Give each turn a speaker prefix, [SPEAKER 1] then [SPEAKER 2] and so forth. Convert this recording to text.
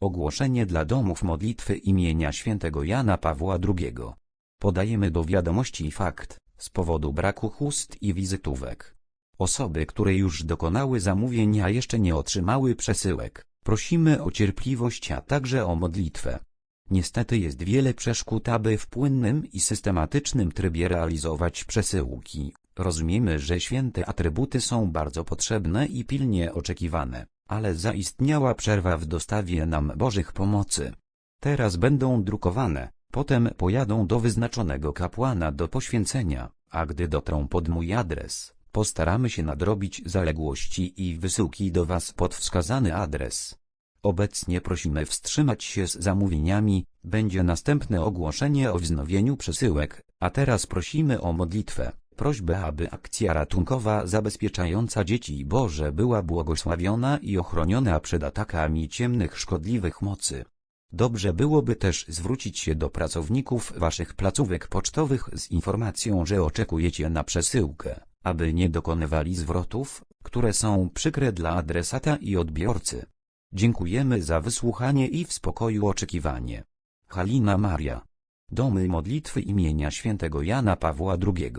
[SPEAKER 1] Ogłoszenie dla domów modlitwy imienia świętego Jana Pawła II. Podajemy do wiadomości fakt, z powodu braku chust i wizytówek. Osoby, które już dokonały zamówień, a jeszcze nie otrzymały przesyłek, prosimy o cierpliwość, a także o modlitwę. Niestety jest wiele przeszkód, aby w płynnym i systematycznym trybie realizować przesyłki. Rozumiemy, że święte atrybuty są bardzo potrzebne i pilnie oczekiwane, ale zaistniała przerwa w dostawie nam Bożych pomocy. Teraz będą drukowane, potem pojadą do wyznaczonego kapłana do poświęcenia, a gdy dotrą pod mój adres, postaramy się nadrobić zaległości i wysyłki do Was pod wskazany adres. Obecnie prosimy wstrzymać się z zamówieniami, będzie następne ogłoszenie o wznowieniu przesyłek, a teraz prosimy o modlitwę, prośbę aby akcja ratunkowa zabezpieczająca dzieci Boże była błogosławiona i ochroniona przed atakami ciemnych szkodliwych mocy. Dobrze byłoby też zwrócić się do pracowników Waszych placówek pocztowych z informacją, że oczekujecie na przesyłkę, aby nie dokonywali zwrotów, które są przykre dla adresata i odbiorcy. Dziękujemy za wysłuchanie i w spokoju oczekiwanie. Halina Maria. Domy modlitwy imienia świętego Jana Pawła II.